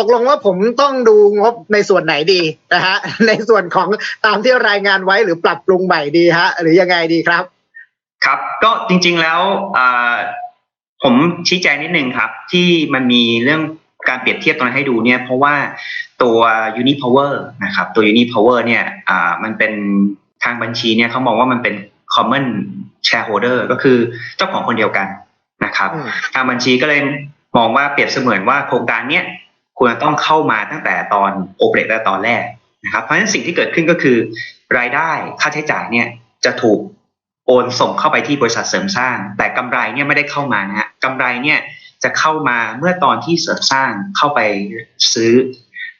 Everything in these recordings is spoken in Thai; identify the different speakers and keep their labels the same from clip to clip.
Speaker 1: ตกลงว่าผมต้องดูงบในส่วนไหนดีนะฮะในส่วนของตามที่รายงานไว้หรือปรับปรุงใหม่ดีฮะ หรือยังไงดีครับ
Speaker 2: ครับ ก็จริง ๆแล้วอ่าผมชี้แจงนิดนึงครับ ที่มันมีเรื่องการเปรียบเทียบตรงนั้นให้ดูเนี่ย เพราะว่าตัว Unipower นะครับ ตัว Unipower เนี่ยอ่ามันเป็นทางบัญชีเนี่ยเขามองว่ามันเป็น common shareholder ก็คือเจ้าของคนเดียวกันนะครับ
Speaker 1: อืม
Speaker 2: ทางบัญชีก็เลยมองว่าเปรียบเสมือนว่าโครงการเนี้ย ควรจะต้องเข้ามาตั้งแต่ตอนโอเปเรตและตอนแรกนะครับเพราะฉะนั้นสิ่งที่เกิดขึ้นก็คือ รายได้ค่าใช้จ่ายเนี่ยจะถูกโอนส่งเข้าไปที่บริษัทเสริมสร้าง แต่กำไรเนี่ยไม่ได้เข้ามานะฮะกำไรเนี่ยจะเข้ามาเมื่อตอนที่เสริมสร้างเข้าไปซื้อ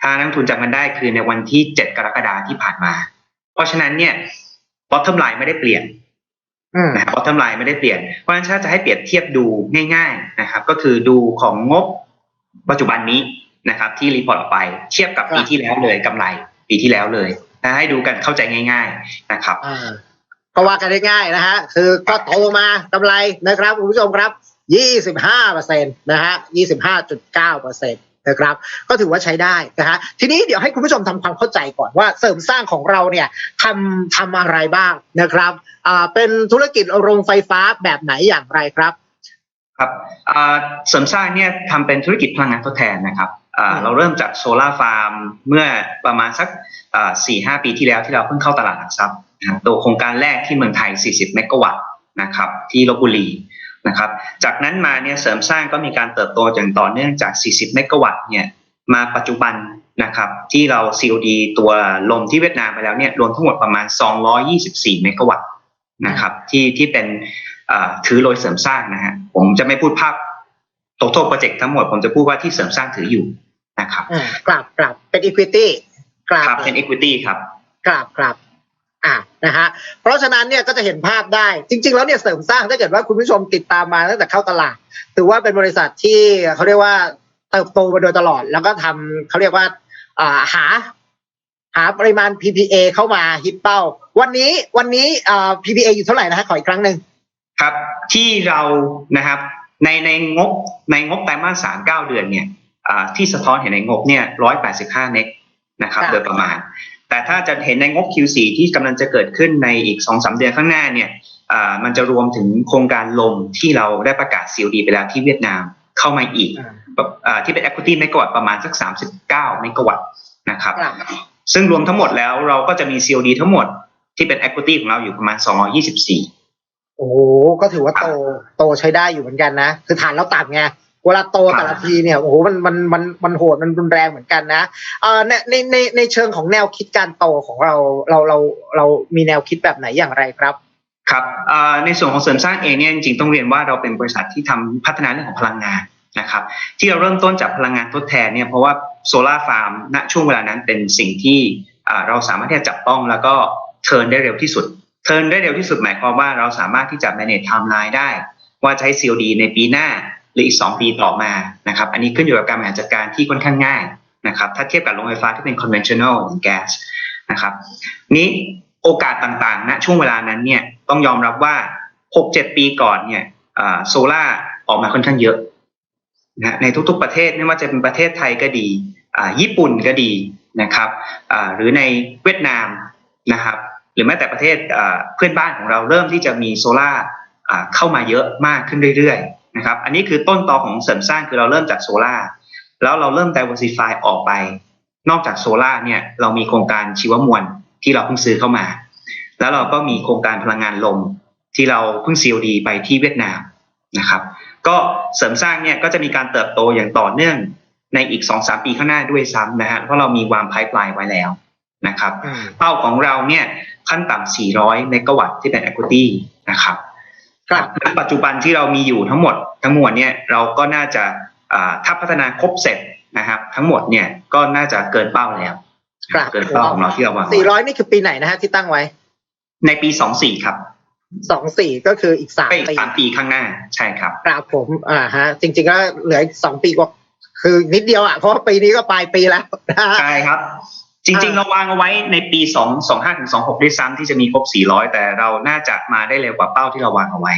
Speaker 2: ถ้านักลงทุนจำกันได้คือในวันที่ 7 กรกฎาคมที่ผ่านมา เพราะฉะนั้นเนี่ย bottom line ไม่ได้เปลี่ยน
Speaker 1: อืม
Speaker 2: นะครับ bottom line ไม่ได้เปลี่ยน เพราะฉะนั้นถ้าจะให้เปรียบเทียบดูง่าย ๆนะครับ ก็คือดูของงบปัจจุบันนี้ นะครับที่รีพอร์ตออกไปเทียบกับ
Speaker 1: ครับ
Speaker 2: ปีที่แล้วเลยกำไรปีที่แล้วเลยนะให้ดูกันเข้าใจง่าย ๆนะครับ
Speaker 1: อ่าก็ว่ากันได้ง่ายนะฮะคือก็โตมากำไรนะครับคุณผู้ชมครับ 25เปอร์เซ็นต์นะฮะ 25.9เปอร์เซ็นต์นะครับ ก็ถือว่าใช้ได้นะฮะทีนี้เดี๋ยวให้คุณผู้ชมทำความเข้าใจก่อนว่าเสริมสร้างของเราเนี่ยทำทำอะไรบ้างนะครับอ่าเป็นธุรกิจโรงไฟฟ้าแบบไหนอย่างไรครับ
Speaker 2: ครับอ่าเสริมสร้างเนี่ยทำเป็นธุรกิจพลังงานทดแทนนะครับอ่า
Speaker 1: อืม
Speaker 2: เราเริ่มจากโซลาร์ฟาร์มเมื่อประมาณสักสี่ห้าปีที่แล้วที่เราเพิ่งเข้าตลาดหลักทรัพย์นะครับตัวโครงการแรกที่เมืองไทย 40 เมกะวัตต์นะครับที่ลบบุรีนะครับ จากนั้นมาเนี่ยเสริมสร้างก็มีการเติบโตอย่างต่อเนื่องจาก 40 เมกะวัตต์เนี่ยมาปัจจุบันนะครับที่เรา COD ตัวลมที่เวียดนามไปแล้วเนี่ยรวมทั้งหมดประมาณ 224 เมกะวัตต์นะครับที่ที่เป็นอ่าถือโดยเสริมสร้างนะฮะผมจะไม่พูดภาพ total project ทั้งหมดผมจะพูดว่าที่เสริมสร้างถืออยู่นะครับ
Speaker 1: อืมกลับกลับเป็น equity กลับ
Speaker 2: ครับเป็น equity ครับ
Speaker 1: กลับกลับอะนะฮะเพราะฉะนั้นเนี่ยก็จะเห็นภาพได้จริง ๆ แล้วเนี่ยเสริมสร้างถ้าเกิดว่าคุณผู้ชมติดตามมาตั้งแต่เข้าตลาดถือว่าเป็นบริษัทที่เขาเรียกว่าเติบโตมาโดยตลอด แล้วก็ทำเขาเรียกว่าอ่าหา หาปริมาณ PPA เข้ามาฮิตเป้า วันนี้วันนี้อ่า PPA อยู่เท่าไหร่นะฮะขออีกครั้งหนึ่ง
Speaker 2: ครับ ที่เรานะครับ ในในงบในงบไตรมาสสามเก้าเดือนเนี่ยอ่าที่สะท้อนเห็นในงบเนี่ยร้อยแปดสิบห้าเมกนะครับ
Speaker 1: ครับ
Speaker 2: โดยประมาณ แต่ถ้าจะเห็นในงบ Q4 ที่กำลังจะเกิดขึ้นในอีกสองสามเดือนข้างหน้าเนี่ยอ่ามันจะรวมถึงโครงการลมที่เราได้ประกาศ COD ไปแล้วที่เวียดนามเข้ามาอีก
Speaker 1: อ่า
Speaker 2: แบบอ่าที่เป็น equity เมกะวัตต์ประมาณสัก 39เมกะวัตต์นะครับ
Speaker 1: ครับ
Speaker 2: ซึ่งรวมทั้งหมดแล้วเราก็จะมี COD ทั้งหมดที่เป็น equity ของเราอยู่ประมาณ 224
Speaker 1: โอ้โหก็ถือว่าโตโตใช้ได้อยู่เหมือนกันนะคือฐานเราต่ำไงเวลาโตแต่ละทีเนี่ยโอ้โหมันมันมันมันโหดมันรุนแรงเหมือนกันนะเอ่อในในในในเชิงของแนวคิดการโตของเราเราเราเรามีแนวคิดแบบไหนอย่างไรครับ
Speaker 2: ครับอ่าในส่วนของเสริมสร้างเองเนี่ยจริงๆต้องเรียนว่าเราเป็นบริษัทที่ทำพัฒนาเรื่องของพลังงานนะครับ ที่เราเริ่มต้นจากพลังงานทดแทนเนี่ยเพราะว่าโซลาร์ฟาร์มณช่วงเวลานั้นเป็นสิ่งที่อ่าเราสามารถที่จะจับต้องแล้วก็เทิร์นได้เร็วที่สุด เทิร์นได้เร็วที่สุดหมายความว่าเราสามารถที่จะ manage timeline ได้ ว่าจะให้ COD ในปีหน้าหรืออีก 2 ปีต่อมานะครับอันนี้ขึ้นอยู่กับการบริหารจัดการที่ค่อนข้างง่ายนะครับถ้าเทียบกับโรงไฟฟ้าที่เป็น conventional gas นะครับนี้โอกาสต่างๆณช่วงเวลานั้นเนี่ยต้องยอมรับว่า 6-7 ปีก่อนเนี่ยโซล่าออกมาค่อนข้างเยอะนะในทุกๆประเทศไม่ว่าจะเป็นประเทศไทยก็ดีญี่ปุ่นก็ดีนะครับหรือในเวียดนามนะครับ รือแม้แต่ประเทศอ่าเพื่อนบ้านของเราเริ่มที่จะมีโซล่าอ่าเข้ามาเยอะมากขึ้นเรื่อยๆนะครับอันนี้คือต้นตอของเสริมสร้างคือเราเริ่มจากโซล่าแล้วเราเริ่ม diversify ออกไป นอกจากโซล่าเนี่ยเรามีโครงการชีวมวลที่เราเพิ่งซื้อเข้ามา แล้วเราก็มีโครงการพลังงานลมที่เราเพิ่ง COD ไปที่เวียดนามนะครับก็เสริมสร้างเนี่ยก็จะมีการเติบโตอย่างต่อเนื่องในอีก 2-3 ปีข้างหน้าด้วยซ้ำนะฮะเพราะเรามีวางไพ p e ไลน์ไว้แล้วนะครับ
Speaker 1: อืม
Speaker 2: เป้าของเราเนี่ย ขั้นต่ำ 400 เมกะวัตต์ที่เป็น equity นะครับ
Speaker 1: ครับ
Speaker 2: ณปัจจุบันที่เรามีอยู่ทั้งหมดทั้งมวลเนี่ยเราก็น่าจะอ่าถ้าพัฒนาครบเสร็จนะครับทั้งหมดเนี่ยก็น่าจะเกินเป้าแล้ว
Speaker 1: ครับ
Speaker 2: เกินเป้าของเราที่เราวางไว้
Speaker 1: สี่ร้อยนี่คือปีไหนนะฮะที่ตั้งไว้
Speaker 2: ในปี 24 ครับ
Speaker 1: สองสี่ก็คืออีกสาม
Speaker 2: ไปอีก
Speaker 1: ปี
Speaker 2: สามปีข้างหน้าใช่ครับ
Speaker 1: ครับผมอ่าฮะ จริงๆก็เหลืออีกสองปีกว่าคือนิดเดียวอะเพราะว่าปีนี้ก็ปลายปีแล้วนะฮะ
Speaker 2: ใช่ครับ จริงๆ
Speaker 1: อ่า
Speaker 2: เราวางเอาไว้ในปี 2 25ถึง26 ด้วยซ้ำที่จะมีครบ 400 แต่เราน่าจะมาได้เร็วกว่าเป้าที่เราวางเอาไว้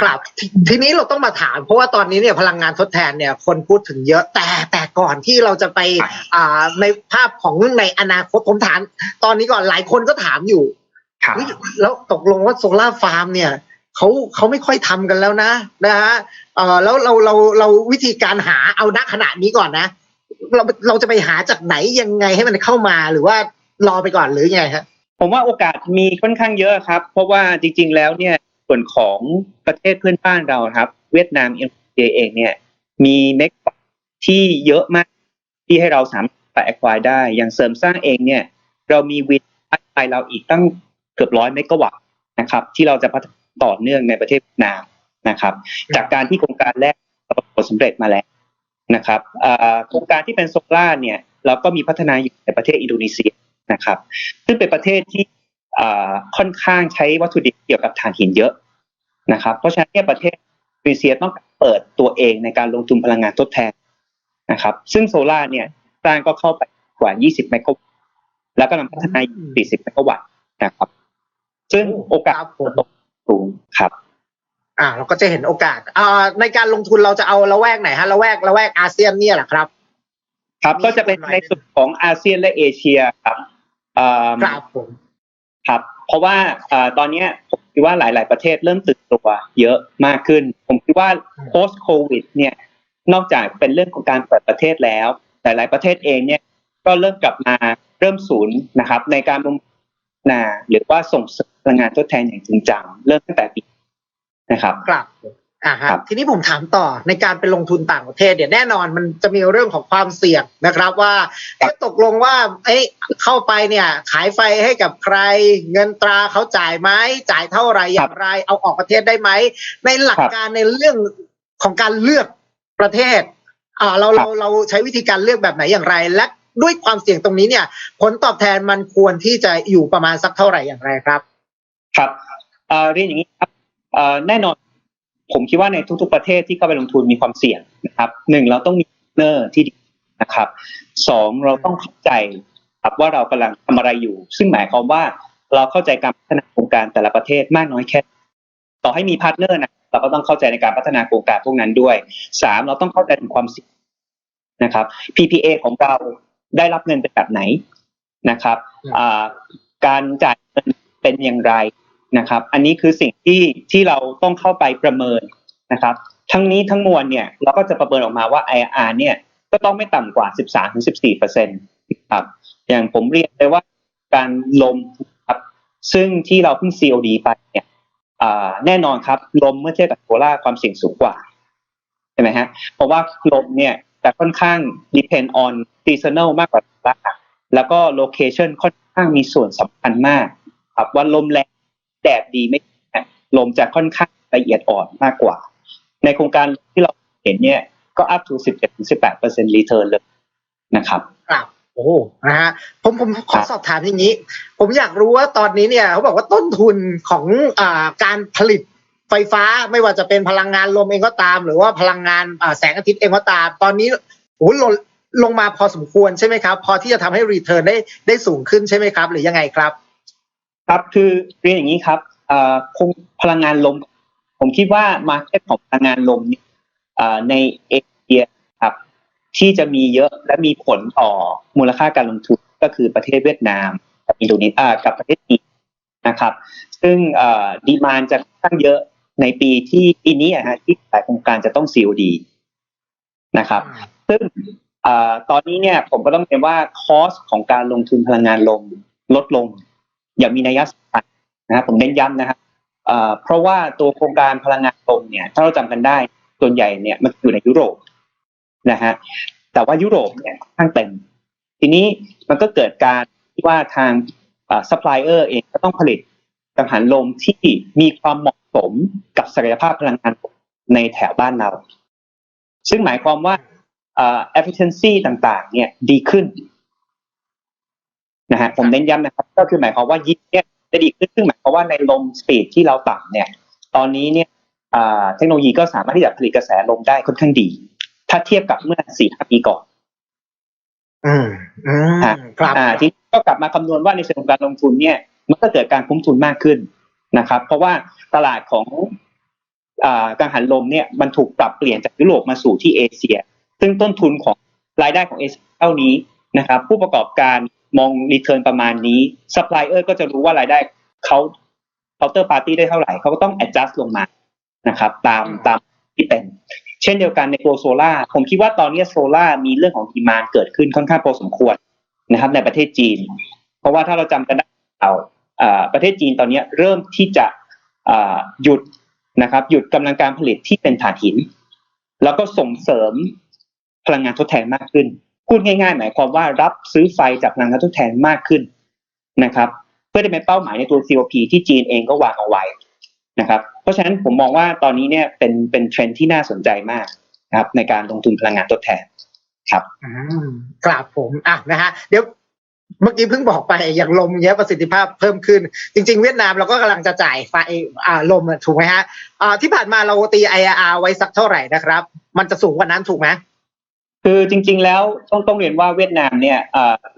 Speaker 1: ครับททีนี้เราต้องมาถามเพราะว่าตอนนี้เนี่ยพลังงานทดแทนเนี่ยคนพูดถึงเยอะแต่แต่ก่อนที่เราจะไป
Speaker 3: ครับ
Speaker 1: อ่าในภาพของในอนาคตผมถามตอนนี้ก่อนหลายคนก็ถามอยู่
Speaker 3: ครับ
Speaker 1: เฮ้ยแล้วตกลงว่าโซลาร์ฟาร์มเนี่ยเขาเขาไม่ค่อยทำกันแล้วนะนะฮะเออแล้วเราเราเราวิธีการหาเอาณขณะนี้ก่อนนะ เราเราจะไปหาจากไหนยังไงให้มันเข้ามาหรือว่ารอไปก่อนหรือยังไงฮะ
Speaker 2: ผมว่าโอกาสมีค่อนข้างเยอะครับ เพราะว่าจริง ๆ แล้วเนี่ยส่วนของประเทศเพื่อนบ้านเราครับ เวียดนามเองเองเนี่ย มีเมกที่เยอะมากที่ให้เราสามารถไปแอควายได้ อย่างเสริมสร้างเองเนี่ย เรามีวินไปเราอีกตั้งเกือบร้อยเมกะวัตต์นะครับ ที่เราจะพัฒนาต่อเนื่องในประเทศเวียดนามนะครับ จากการที่โครงการแรกประสบผลสำเร็จมาแล้ว นะครับอ่าโครงการที่เป็นโซล่าร์เนี่ยเราก็มีพัฒนาอยู่ในประเทศอินโดนีเซียนะครับ ซึ่งเป็นประเทศที่อ่าค่อนข้างใช้วัตถุดิบเกี่ยวกับถ่านหินเยอะนะครับ เพราะฉะนั้นเนี่ยประเทศอินโดนีเซียต้องเปิดตัวเองในการลงทุนพลังงานทดแทนนะครับ ซึ่งโซล่าร์เนี่ยสร้างก็เข้าไปกว่า 20เมกะวัตต์แล้วก็นำพัฒนาอยู่40เมกะวัตต์นะครับ ซึ่งโอกาส
Speaker 1: ครับผม
Speaker 2: สูงครับ
Speaker 1: อ่าเราก็จะเห็นโอกาสอ่าในการลงทุนเราจะเอาละแวกไหนฮะละแวกละแวกอาเซียนเนี่ยแหละครับ
Speaker 2: ครับ
Speaker 1: มี
Speaker 2: ก็จะเป็น
Speaker 1: กฎหมาย
Speaker 2: ในส่วนของอาเซียนและเอเชียครับอ่า
Speaker 1: ครับผม
Speaker 2: ครับ เพราะว่าอ่าตอนเนี้ยผมคิดว่าหลาย ๆ ประเทศเริ่มตื่นตัวเยอะมากขึ้น ผมคิดว่า post covid เนี่ยนอกจากเป็นเรื่องของการเปิดประเทศแล้ว หลาย ๆ ประเทศเองเนี่ยก็เริ่มกลับมาเริ่มศูนย์นะครับ ในการลงทุนนาหรือว่าส่งเสริมพลังงานทดแทนอย่างจริงจังเริ่มตั้งแต่ปี นะครับ
Speaker 1: ครับอ่าฮะ
Speaker 2: ครับ
Speaker 1: ทีนี้ผมถามต่อในการไปลงทุนต่างประเทศเนี่ยแน่นอนมันจะมีเรื่องของความเสี่ยงนะครับว่าเอ๊ะตกลงว่าเอ้ยเข้าไปเนี่ยขายไฟให้กับใคร เงินตราเขาจ่ายไหมจ่ายเท่าไหร่อย่างไร เอาออกประเทศได้ไหมในหลักการในเรื่องของการเลือกประเทศอ่าเราเราเราใช้วิธีการเลือกแบบไหนอย่างไร และด้วยความเสี่ยงตรงนี้เนี่ย ผลตอบแทนมันควรที่จะอยู่ประมาณสักเท่าไหร่อย่างไรครับ
Speaker 2: ครับเอ่อเรียนอย่างนี้ครับเอ่อ แน่นอนผมคิดว่าในทุกๆประเทศที่เข้าไปลงทุนมีความเสี่ยงนะครับหนึ่งเราต้องมีเนอร์ที่ดีนะครับสองเราต้องเข้าใจครับว่าเรากำลังทำอะไรอยู่ ซึ่งหมายความว่าเราเข้าใจการพัฒนาโครงการแต่ละประเทศมากน้อยแค่ไหนต่อให้มีพาร์ทเนอร์นะเราก็ต้องเข้าใจในการพัฒนาโครงการพวกนั้นด้วยสามเราต้องเข้าใจถึงความเสี่ยงนะครับ PPA ของเราได้รับเงินเป็นแบบไหนนะครับอ่าการจ่ายเงินเป็นอย่างไร นะครับ อันนี้คือสิ่งที่ที่เราต้องเข้าไปประเมินนะครับ ทั้งนี้ทั้งมวลเนี่ยเราก็จะประเมินออกมาว่า IR เนี่ยก็ต้องไม่ต่ำกว่า 13-14เปอร์เซ็นต์ครับ อย่างผมเรียนเลยว่าการลมครับซึ่งที่เราเพิ่ง COD ไปเนี่ยแน่นอนครับ ลมเมื่อเทียบกับโซล่าความเสี่ยงสูงกว่าใช่ไหมฮะเพราะว่าลมเนี่ยจะค่อนข้าง depend on seasonal มากกว่าโซล่าแล้วก็ location ค่อนข้างมีส่วนสำคัญมาก ครับว่าลมแรง แดดดีไม่ลมจะค่อนข้างละเอียดอ่อนมากกว่า ในโครงการที่เราเห็นเนี่ยก็ up to 17-18% return เลยนะครับ
Speaker 1: ครับโอ้นะฮะผมผมขอสอบถามอย่างนี้ ผมอยากรู้ว่าตอนนี้เนี่ยเขาบอกว่าต้นทุนของอ่าการผลิตไฟฟ้าไม่ว่าจะเป็นพลังงานลมเองก็ตาม หรือว่าพลังงานแสงอาทิตย์เองก็ตาม ตอนนี้โอ้ลงลงมาพอสมควรใช่ไหมครับ พอที่จะทำให้รีเทิร์นได้ได้สูงขึ้นใช่ไหมครับ หรือยังไงครับ
Speaker 2: ครับคือเรียนอย่างนี้ครับคงพลังงานลม ผมคิดว่ามาร์เก็ตของพลังงานลมนในเอเชียครับ ที่จะมีเยอะและมีผลต่อมูลค่าการลงทุนก็คือประเทศเวียดนามกับอินโดนีเซียกับประเทศจีนนะครับ ซึ่งดีมานจะค่อนข้างเยอะในปีที่ปีนี้อะฮะที่หลายโครงการจะต้อง COD นะครับ ซึ่งอตอนนี้เนี่ยผมก็ต้องเรียนว่าคอสของการลงทุนพลังงานลมลดลง อย่างมีนัยสำคัญนะครับผมเน้นย้ำนะครับเพราะว่าตัวโครงการพลังงานลมเนี่ย ถ้าเราจำกันได้ส่วนใหญ่เนี่ยมันอยู่ในยุโรปนะฮะแต่ว่ายุโรปเนี่ยค่อนข้างเต็ม ทีนี้มันก็เกิดการที่ว่าทางซัพพลายเออร์เองก็ต้องผลิตกังหันลมที่มีความเหมาะสมกับศักยภาพพลังงานในแถวบ้านเรา ซึ่งหมายความว่าเอ่อ efficiency ต่างๆ เนี่ยดีขึ้น นะฮะผมเน้นย้ำนะครับ ก็คือหมายความว่ายิงเนี่ยจะดีขึ้นซึ่งหมายความว่าในลมสปีดที่เราต่ำเนี่ยตอนนี้เนี่ยอ่าเทคโนโลยีก็สามารถที่จะผลิตกระแสลมได้ค่อนข้างดี ถ้าเทียบกับเมื่อสี่ห้าปีก่อน
Speaker 1: อืมอืมครับ
Speaker 2: อ่าที่ก็กลับมาคำนวณว่าในเชิงของการลงทุนเนี่ย มันก็เกิดการคุ้มทุนมากขึ้นนะครับ เพราะว่าตลาดของอ่ากังหันลมเนี่ยมันถูกปรับเปลี่ยนจากยุโรปมาสู่ที่เอเชีย ซึ่งต้นทุนของรายได้ของเอเชียเท่านี้นะครับ ผู้ประกอบการ มองรีเทิร์นประมาณนี้ซัพพลายเออร์ก็จะรู้ว่ารายได้เขาเคาน์เตอร์ปาร์ตี้ได้เท่าไหร่เขาก็ต้อง adjust ลงมานะครับ ตามตามที่เป็น เช่นเดียวกันในตัวโซล่าผมคิดว่าตอนนี้โซล่ามีเรื่องของดีมานเกิดขึ้นค่อนข้างพอสมควรนะครับ ในประเทศจีน เพราะว่าถ้าเราจำกันได้เอาอ่าประเทศจีนตอนนี้เริ่มที่จะอ่าหยุดนะครับ หยุดกำลังการผลิตที่เป็นถ่านหิน แล้วก็ส่งเสริมพลังงานทดแทนมากขึ้น พูดง่ายๆ หมายความว่ารับซื้อไฟจากพลังงานทดแทนมากขึ้นนะครับ เพื่อจะเป็นเป้าหมายในตัว COP ที่จีนเองก็วางเอาไว้นะครับ เพราะฉะนั้นผมมองว่าตอนนี้เนี่ยเป็นเป็นเทรนที่น่าสนใจมากนะครับ ในการลงทุนพลังงานทดแทน
Speaker 1: อืมกราบผมอะนะฮะเดี๋ยวเมื่อกี้เพิ่งบอกไปอย่างลมเนี้ยประสิทธิภาพเพิ่มขึ้น จริง ๆ เวียดนามเราก็กำลังจะจ่ายไฟอ่าลมอะถูกไหมฮะอ่าที่ผ่านมาเราตี IRR ไว้สักเท่าไหร่นะครับ มันจะสูงกว่านั้นถูกไหม
Speaker 2: คือจริง ๆ แล้วต้องต้องเรียนว่าเวียดนามเนี่ย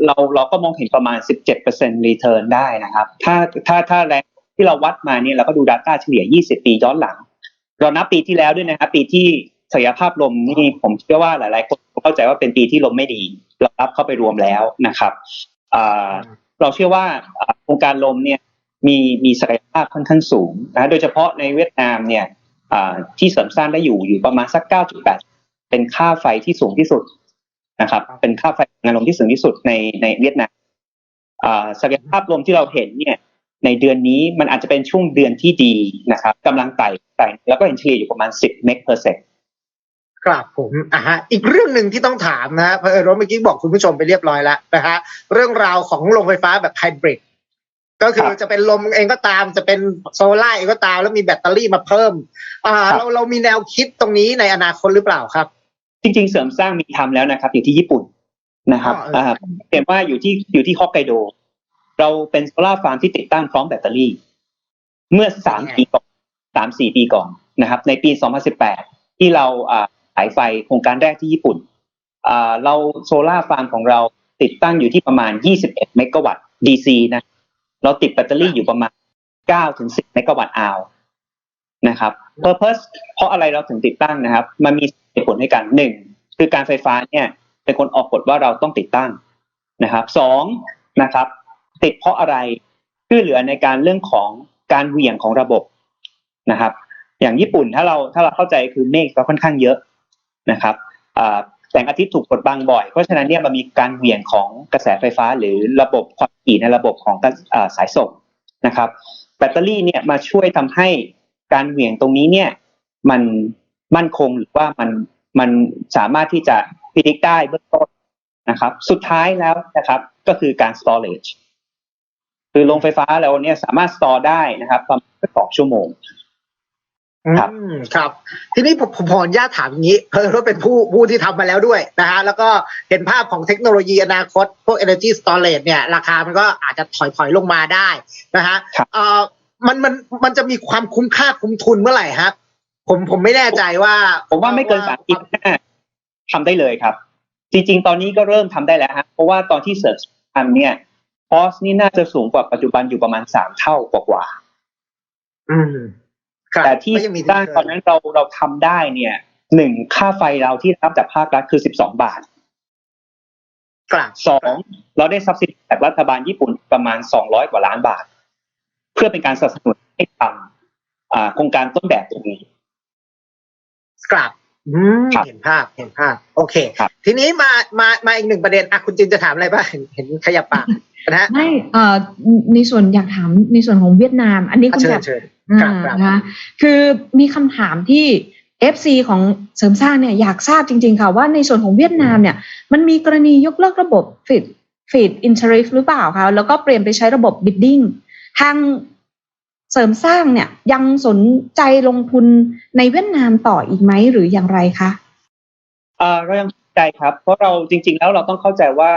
Speaker 2: เราเราก็มองเห็นประมาณ 17% return ได้นะครับ ถ้าถ้าถ้าแรงที่เราวัดมาเนี่ยเราก็ดู Data เฉลี่ย 20 ปีย้อนหลัง เรานับปีที่แล้วด้วยนะครับ ปีที่ศักยภาพลมนี่ผมเชื่อว่าหลาย ๆ คนเข้าใจว่าเป็นปีที่ลมไม่ดี เรารับเข้าไปรวมแล้วนะครับเราเชื่อว่าอ่าโครงการลมเนี่ยมีมีศักยภาพค่อนข้างสูงนะโดยเฉพาะในเวียดนามเนี่ยที่เสริมสร้างได้อยู่อยู่ประมาณสัก 9.8 เป็นค่าไฟที่สูงที่สุดนะครับ เป็นค่าไฟงานลมที่สูงที่สุดในในเวียดนามอ่าศักยภาพลมที่เราเห็นเนี่ย ในเดือนนี้มันอาจจะเป็นช่วงเดือนที่ดีนะครับกำลังไต่ไต่แล้วก็เห็นเฉลี่ยอยู่ประมาณ 10เมกเปอร์เซ็นต์
Speaker 1: กราบผมอะฮะอีกเรื่องหนึ่งที่ต้องถามนะเพราะเออเมื่อกี้บอกคุณผู้ชมไปเรียบร้อยแล้วนะฮะเรื่องราวของโรงไฟฟ้าแบบไฮบริดก็คือจะเป็นลมเองก็ตามจะเป็นโซล่าเองก็ตามแล้วมีแบตเตอรี่มาเพิ่มอ่าเราเรามีแนวคิดตรงนี้ในอนาคตหรือเปล่าครับ
Speaker 2: จริง ๆ เสริมสร้างมีทำแล้วนะครับ อยู่ที่ญี่ปุ่นนะครับ
Speaker 1: อ๋อเอออ่า
Speaker 2: เห็นว่าอยู่ที่อยู่ที่ฮอกไกโด เราเป็นโซลาร์ฟาร์มที่ติดตั้งพร้อมแบตเตอรี่ เมื่อสามปีก่อนสามสี่ปีก่อนนะครับ ในปี 2018 ที่เราอ่าขายไฟโครงการแรกที่ญี่ปุ่นอ่าเราโซลาร์ฟาร์มของเราติดตั้งอยู่ที่ประมาณ 21 เมกะวัตต์ DC นะ เราติดแบตเตอรี่อยู่ประมาณ9ถึง10 เมกะวัตต์อาว นะครับ Purpose เพราะอะไรเราถึงติดตั้งนะครับ มันมีเหตุผลให้กันหนึ่งคือการไฟฟ้าเนี่ยเป็นคนออกกฎว่าเราต้องติดตั้งนะครับสองนะครับ ติดเพราะอะไรช่วยเหลือในการเรื่องของการเหวี่ยงของระบบนะครับ อย่างญี่ปุ่นถ้าเราถ้าเราเข้าใจคือเมฆก็ค่อนข้างเยอะนะครับแสงอาทิตย์ถูกกดบังบ่อย เพราะฉะนั้นเนี่ยมันมีการเหวี่ยงของกระแสไฟฟ้า หรือระบบความถี่ในระบบของสายส่งนะครับ แบตเตอรี่เนี่ยมาช่วยทำให้ การเหวี่ยงตรงนี้เนี่ยมันมั่นคงหรือว่ามันมันสามารถที่จะพิจิตได้เบื้องต้นนะครับ สุดท้ายแล้วนะครับ ก็คือการ storage คือโรงไฟฟ้าเราเนี่ยสามารถ store ได้นะครับประมาณสองชั่วโมงครับ
Speaker 1: อืมครับ ทีนี้ผมผมขออนุญาตถามอย่างนี้ เพราะว่าเป็นผู้ผู้ที่ทำมาแล้วด้วยนะฮะแล้วก็เห็นภาพของเทคโนโลยีอนาคต พวก energy storage เนี่ย ราคามันก็อาจจะถอยถอยลงมาได้นะฮะ
Speaker 2: ครับ
Speaker 1: เอ่อ มันมันมันจะมีความคุ้มค่าคุ้มทุนเมื่อไหร่ครับ ผมผมไม่แน่ใจว่า
Speaker 2: ผมว่าไม่เกินสามปีหน้าทำได้เลยครับ จริง ๆ ตอนนี้ก็เริ่มทำได้แล้วฮะเพราะว่าตอนที่เสิร์ชทำเนี่ยคอสนี่น่าจะสูงกว่าปัจจุบันอยู่ประมาณสามเท่ากว่าๆ
Speaker 1: อืมครับ
Speaker 2: แต่ที่
Speaker 1: ก็ยังมี
Speaker 2: สร้างตอนนั้นเราเราทำได้เนี่ยหนึ่งค่าไฟเราที่รับจากภาครัฐคือสิบสองบาท
Speaker 1: กลับ
Speaker 2: สองเราได้ซับซิดีจากรัฐบาลญี่ปุ่นประมาณสองร้อยกว่าล้านบาทเพื่อเป็นการสนับสนุนให้ทำอ่าโครงการต้นแบบตรงนี้
Speaker 1: กลับอืม
Speaker 2: ครับ
Speaker 1: เห็นภาพเห็นภาพ โอเค
Speaker 2: ครับ
Speaker 1: ทีนี้มามามาอีกหนึ่งประเด็นอะคุณจินจะถามอะไรบ้างเห็นเห็นขยับปากนะฮะ
Speaker 4: ไม่เอ่อในส่วนอยากถามในส่วนของเวียดนาม อันนี้คุณ
Speaker 1: เชิ
Speaker 4: แบ
Speaker 1: ญ
Speaker 4: บ
Speaker 1: เชิญ
Speaker 4: อ่า
Speaker 1: ครับครับ
Speaker 4: นะคะคือมีคำถามที่ FC ของเสริมสร้างเนี่ยอยากทราบจริง ๆ ค่ะว่าในส่วนของเวียดนามเนี่ย มันมีกรณียกเลิกระบบฟีดฟีดอินเทอร์หรือเปล่าคะแล้วก็เปลี่ยนไปใช้ระบบบิดดิ้ง ทางเสริมสร้างเนี่ยยังสนใจลงทุนในเวียดนามต่ออีกไหมหรืออย่างไรคะ
Speaker 2: เรายังเข้าใจครับ เพราะเราจริง ๆ แล้วเราต้องเข้าใจว่า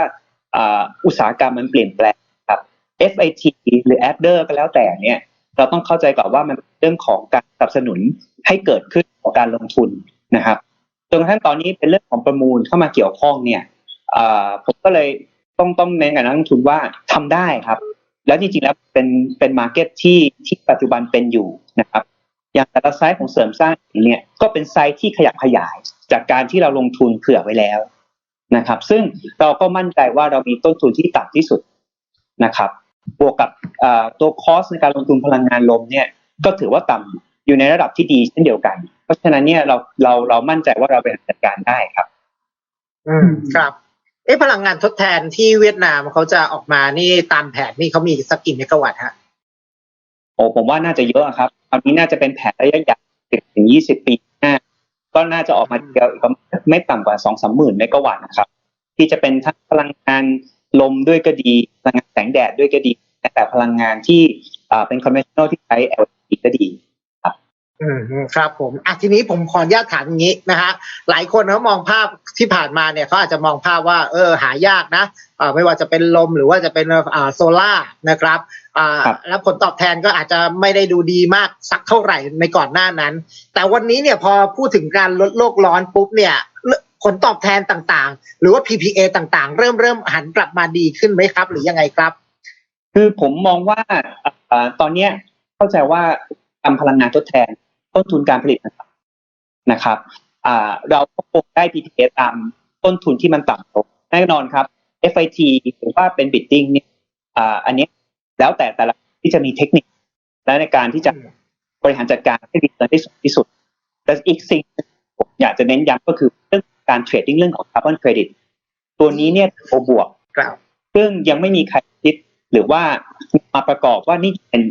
Speaker 2: อุตสาหกรรมมันเปลี่ยนแปลงครับ FIT หรือ Adder ก็แล้วแต่เนี่ย เราต้องเข้าใจก่อนว่ามันเรื่องของการสนับสนุนให้เกิดขึ้นของการลงทุนนะครับจนกระทั่งตอนนี้เป็นเรื่องของประมูลเข้ามาเกี่ยวข้องเนี่ยผมก็เลยต้องต้องเน้นกับนักลงทุนว่าทำได้ครับ แล้วจริงๆแล้วเป็นเป็นมาร์เก็ตที่ที่ปัจจุบันเป็นอยู่นะครับอย่างแต่ละไซต์ของเสริมสร้างเนี่ยก็เป็นไซต์ที่ขยับขยาย จากการที่เราลงทุนเผื่อไว้แล้วนะครับ ซึ่งเราก็มั่นใจว่าเรามีต้นทุนที่ต่ำที่สุดนะครับ บวกกับอ่อตัวคอสในการลงทุนพลังงานลมเนี่ยก็ถือว่าต่ำอยู่ในระดับที่ดีเช่นเดียวกัน เพราะฉะนั้นเนี่ยเราเราเรามั่นใจว่าเราบริหารจัดการได้ครับ
Speaker 1: อืมครับ เอ๊ะพลังงานทดแทนที่เวียดนามเขาจะออกมานี่ตามแผนนี่เขามีสักกี่เมกะวัตต์ฮะ
Speaker 2: โอ้ผมว่าน่าจะเยอะครับตอนนี้น่าจะเป็นแผนระยะยาวสิบถึงยี่สิบปีหน้าก็น่าจะออกมาเดียวกประมาณไม่ต่ำกว่าสองสามหมื่นเมกะวัตต์นะครับ ที่จะเป็นทั้งพลังงานลมด้วยก็ดีพลังงานแสงแดดด้วยก็ดี แต่พลังงานที่อ่าเป็น conventional ที่ใช้ LED ก็ดี
Speaker 1: ครับผมอะทีนี้ผมขออนุญาตถามอย่างนี้นะฮะหลายคนเขามองภาพที่ผ่านมาเนี่ยเขาอาจจะมองภาพว่าเออหายากนะอ่าไม่ว่าจะเป็นลมหรือว่าจะเป็นอ่าโซล่านะครับอ่าแล้วผลตอบแทนก็อาจจะไม่ได้ดูดีมากสักเท่าไหร่ในก่อนหน้านั้น แต่วันนี้เนี่ยพอพูดถึงการลดโลกร้อนปุ๊บเนี่ยผลตอบแทนต่างๆ หรือว่า PPA ต่างๆ เริ่มเริ่มหันกลับมาดีขึ้นไหมครับ หรือยังไงครับ
Speaker 2: คือผมมองว่าอตอนเนี้ยเข้าใจว่าทำพลังงานทดแทน ต้นทุนการผลิตต่างๆนะครับอ่าเราก็คงได้ PPA ตามต้นทุนที่มันต่ำลงแน่นอนครับ FIT หรือว่าเป็น bidding เนี่ยอ่าอันเนี้ยแล้วแต่แต่ละที่จะมีเทคนิค และในการที่จะบริหารจัดการให้ดีที่สุดที่สุด แต่อีกสิ่งหนึ่งผมอยากจะเน้นย้ำก็คือเรื่องการเทรดดิ้งเรื่องของคาร์บอนเครดิตตัวนี้เนี่ยโอบวก
Speaker 1: ครับ
Speaker 2: ซึ่งยังไม่มีใครคิดหรือว่ามาประกอบว่านี่เป็น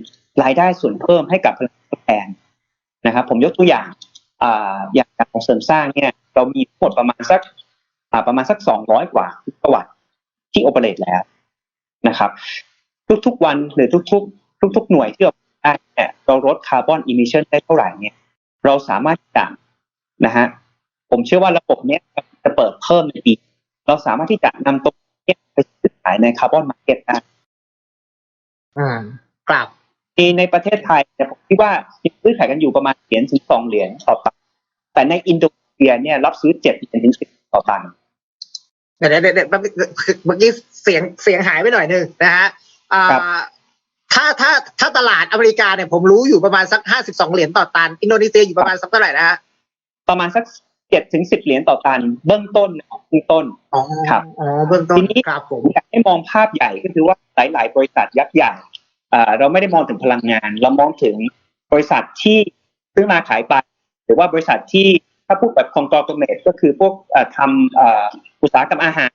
Speaker 2: รายได้ส่วนเพิ่มให้กับพลังงานทดแทน นะครับ ผมยกตัวอย่างอ่าอย่างของเสริมสร้างเนี่ยเรามีทั้งหมดประมาณสักประมาณสักสองร้อยกว่ากิวัตต์ที่โอเปเรตแล้วนะครับ ทุกๆวันหรือทุกๆ ทุก ๆ หน่วยที่เราได้เนี่ยเราลดคาร์บอนอิมิชันได้เท่าไหร่เนี่ย เราสามารถที่จะนะฮะผมเชื่อว่าระบบเนี้ยจะเปิดเพิ่มในปีเราสามารถที่จะนำตรงนี้ไปซื้อขายในคาร์บอนมาร์เก็ตได้
Speaker 1: อืมครับ
Speaker 2: ในในประเทศไทยเนี่ยผมคิดว่ายังซื้อขายกันอยู่ประมาณเหรียญถึงสองเหรียญต่อตันแต่ในอินโดนีเซียเนี่ยรับซื้อเจ็ดเหรียญถึงสิบต่อตัน
Speaker 1: เดี๋ยวเดี๋ยวเดี๋ยวเมื่อกี้เสียงเสียงหายไปหน่อยนึงนะฮะ
Speaker 2: ครับ
Speaker 1: ถ้าถ้าถ้าตลาดอเมริกาเนี่ยผมรู้อยู่ประมาณสักห้าสิบสองเหรียญต่อตัน อินโดนีเซียอยู่ประมาณสักเท่าไหร่นะฮะ
Speaker 2: ประมาณสักเจ็ดถึงสิบเหรียญต่อตัน เบื้องต้นเบื้องต้นครับ
Speaker 1: อ๋อเบื้องต้น
Speaker 2: ทีนี้
Speaker 1: ครับผ
Speaker 2: มอยากให้มองภาพใหญ่ก็คือว่าหลาย ๆ บริษัทยักษ์ใหญ่ เราไม่ได้มองถึงพลังงาน เรามองถึงบริษัทที่ซื้อมาขายไป หรือว่าบริษัทที่ถ้าพูดแบบคองกรกเมตก็คือพวกทำอุตสาหกรรมอาหาร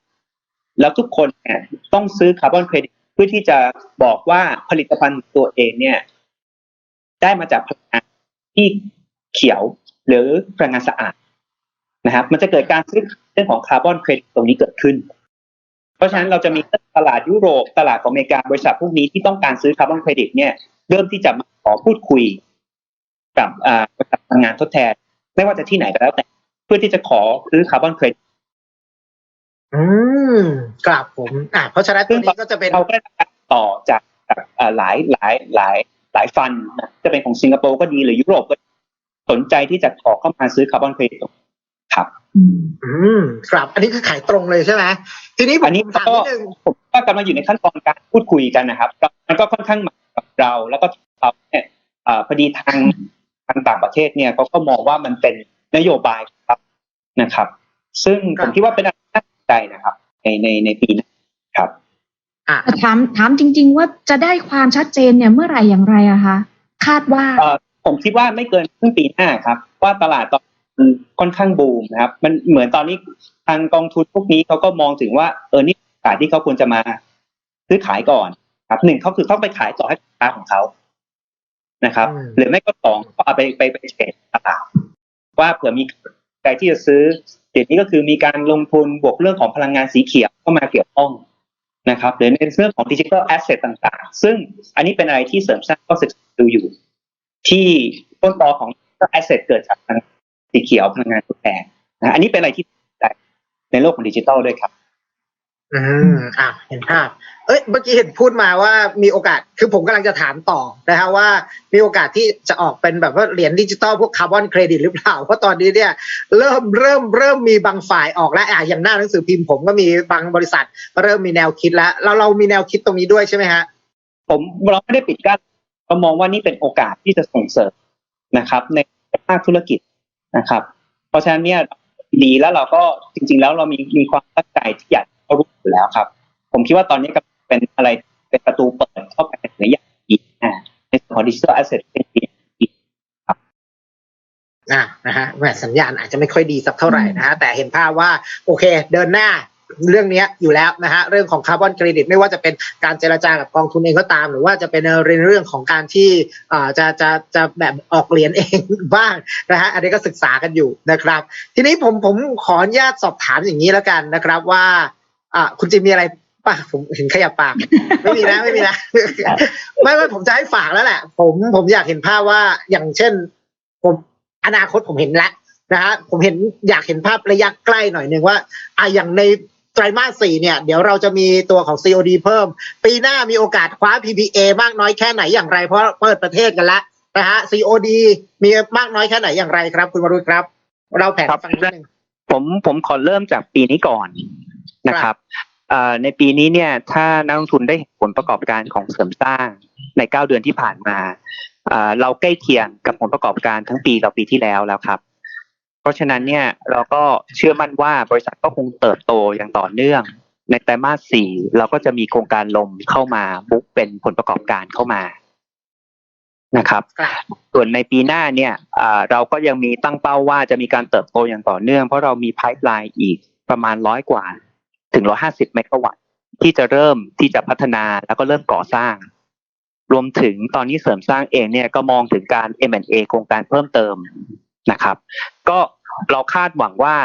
Speaker 2: แล้วทุกคนเนี่ยต้องซื้อคาร์บอนเครดิตเพื่อที่จะบอกว่าผลิตภัณฑ์ตัวเองเนี่ย ได้มาจากพลังงานที่เขียวหรือพลังงานสะอาดนะครับ มันจะเกิดการซื้อเรื่องของคาร์บอนเครดิตตรงนี้เกิดขึ้น เพราะฉะนั้นเราจะมีตลาดยุโรปตลาดของอเมริกาบริษัทพวกนี้ที่ต้องการซื้อคาร์บอนเครดิตเนี่ยเริ่มที่จะมาขอพูดคุยกับอ่าบริษัทพลังงานทดแทน ไม่ว่าจะที่ไหนก็แล้วแต่ เพื่อที่จะขอซื้อคาร์บอนเครดิต
Speaker 1: อืมครับผม อ่าเพราะฉะนั้นตัวนี้ก็จะเป็น
Speaker 2: เราก็ได้รับการต่อจากจากอ่าหลายหลายหลายหลายฟันนะจะเป็นของสิงคโปร์ก็ดีหรือยุโรปก็ดีสนใจที่จะขอเข้ามาซื้อคาร์บอนเครดิตครับ
Speaker 4: อืม
Speaker 1: อืมครับอันนี้คือขายตรงเลยใช่ไหมทีนี้ผม
Speaker 2: อันนี้
Speaker 1: ถาม
Speaker 2: ก็
Speaker 1: นิดนึง
Speaker 2: ผมก็กำลังอยู่ในขั้นตอนการพูดคุยกันนะครับแล้วมันก็ค่อนข้างใหม่กับเรา แล้วก็เขาเนี่ยอ่าพอดีทางทางต่างประเทศเนี่ยเขาก็มองว่ามันเป็นนโยบายครับนะครับ ซึ่งผมคิดว่าเป็นอะไรที่น่าสนใจนะครับ ในในในปีหน้าครับ
Speaker 1: อ่า
Speaker 4: แต่ถามถามจริง ๆ ว่าจะได้ความชัดเจนเนี่ยเมื่อไหร่อย่างไรอะคะคาดว่า
Speaker 2: เอ่อผมคิดว่าไม่เกินครึ่งปีหน้าครับ ว่าตลาดตอน นี้ค่อนข้างบูมนะครับ มันเหมือนตอนนี้ทางกองทุนพวกนี้เขาก็มองถึงว่าเออนี่โอกาสที่เขาควรจะมาซื้อขายก่อน ครับหนึ่งเขาคือต้องไปขายต่อให้ลูกค้าของเขานะครับ
Speaker 1: อืม
Speaker 2: หรือไม่ก็สองก็เอาไปไปไปเทรดตลาดว่าเผื่อมีใครที่จะซื้อเดี๋ยวนี้ก็คือมีการลงทุนบวกเรื่องของพลังงานสีเขียวเข้ามาเกี่ยวข้องนะครับหรือในเรื่องของดิจิทัลแอสเซทต่างๆ ซึ่งอันนี้เป็นอะไรที่เสริมสร้างก็ศึกษาดูอยู่ ที่ต้นตอของแอสเซทเกิดจากพลังงาน สีเขียวพลังงานทดแทนนะอันนี้เป็นอะไรที่ได้ในโลกของดิจิทัลด้วยครับ
Speaker 1: อืมอ่าเห็นภาพ เอ้ย เมื่อกี้เห็นพูดมาว่ามีโอกาส คือผมกำลังจะถามต่อนะฮะว่ามีโอกาสที่จะออกเป็นแบบว่าเหรียญดิจิตอลพวกคาร์บอนเครดิตหรือเปล่า เพราะตอนนี้เนี่ย เริ่มเริ่มเริ่มมีบางฝ่ายออกแล้วอะอย่างหน้าหนังสือพิมพ์ผมก็มีบางบริษัท เริ่มมีแนวคิดแล้ว เราเรามีแนวคิดตรงนี้ด้วยใช่ไหมฮะ
Speaker 2: ผมเราไม่ได้ปิดกั้นเรามองว่านี่เป็นโอกาสที่จะส่งเสริมนะครับ ในภาคธุรกิจ นะครับ เพราะฉะนั้นเนี่ยดีแล้วเราก็จริง ๆ แล้วเรามีมีความตั้งใจที่อยากเข้าร่วมอยู่แล้วครับ ผมคิดว่าตอนนี้ก็เป็นอะไรเป็นประตูเปิดเข้าไปในอย่างอีกอ่าในส่วนของดิจิทัลแอสเซทเป็นอีกครับ
Speaker 1: อ่านะฮะแหมสัญญาณอาจจะไม่ค่อยดีสักเท่าไหร่นะฮะแต่เห็นภาพว่าโอเค เดินหน้า เรื่องนี้อยู่แล้วนะฮะเรื่องของคาร์บอนเครดิตไม่ว่าจะเป็นการเจรจากับกองทุนเองก็ตาม หรือว่าจะเป็นเรื่องของการที่อ่าจะจะจะแบบออกเหรียญเองบ้างนะฮะอันนี้ก็ศึกษากันอยู่นะครับ ทีนี้ผมผมขออนุญาตสอบถามอย่างนี้แล้วกันนะครับว่าอ่าคุณจิมมีอะไรป่ะผมเห็นขยับปากไม่มีนะไม่มีนะไม่ไม่ผมจะให้ฝากแล้วแหละ ผมผมอยากเห็นภาพว่าอย่างเช่น ผมอนาคตผมเห็นแล้วนะฮะผมเห็นอยากเห็นภาพระยะใกล้หน่อยหนึ่งว่าอะอย่างใน ไตรมาสสี่เนี่ยเดี๋ยวเราจะมีตัวของ COD เพิ่ม ปีหน้ามีโอกาสคว้า PPA มากน้อยแค่ไหนอย่างไร เพราะเปิดประเทศกันแล้วนะฮะ COD มีมากน้อยแค่ไหนอย่างไรครับ คุณวรุษครับ เราแผนให้ฟังนิดนึง
Speaker 2: ผมผมขอเริ่มจากปีนี้ก่อนนะครับเอ่อในปีนี้เนี่ยถ้านักลงทุนได้เห็นผลประกอบการของเสริมสร้างในเก้าเดือนที่ผ่านมาเอ่อเราใกล้เคียงกับผลประกอบการทั้งปีต่อปีที่แล้วแล้วครับเพ ราะฉะนั้นเนี่ยเราก็เชื่อมั่นว่าบริษัทก็คงเติบโตอย่างต่อเนื่อง ในไตรมาสสี่เราก็จะมีโครงการลมเข้ามาบุ๊กเป็นผลประกอบการเข้ามานะครับ ส่วนในปีหน้าเนี่ยเราก็ยังมีตั้งเป้าว่าจะมีการเติบโตอย่างต่อเนื่อง เพราะเรามีไพ p e ไลน์อีกประมาณร้อยกว่า ถึงร้อยห้าสิบเมกะวัตต์ที่จะเริ่มที่จะพัฒนาแล้วก็เริ่มก่อสร้าง รวมถึงตอนนี้เสริมสร้างเองเนี่ยก็มองถึงการ M&A โครงการเพิ่มเติมนะครับ ก็ เราคาดหวังว่า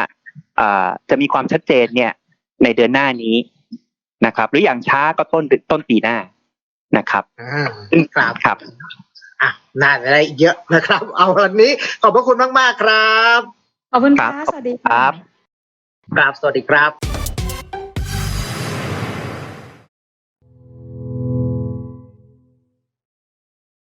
Speaker 2: อ่าจะมีความชัดเจนเนี่ย ในเดือนหน้านี้นะครับ หรืออย่างช้าก็ต้นต้นปีหน้านะครับ
Speaker 1: อ่าครับ
Speaker 2: ครับ
Speaker 1: อะน่าจะได้อีกเยอะนะครับ เอาวันนี้ขอบพระคุณมาก ๆ ครับ
Speaker 4: ขอบคุณ
Speaker 2: ครั
Speaker 4: ค่ะ
Speaker 2: บ
Speaker 4: สวัสดี
Speaker 2: ครั
Speaker 4: ค่ะ
Speaker 2: บ
Speaker 1: ครับ สวัสดีครับ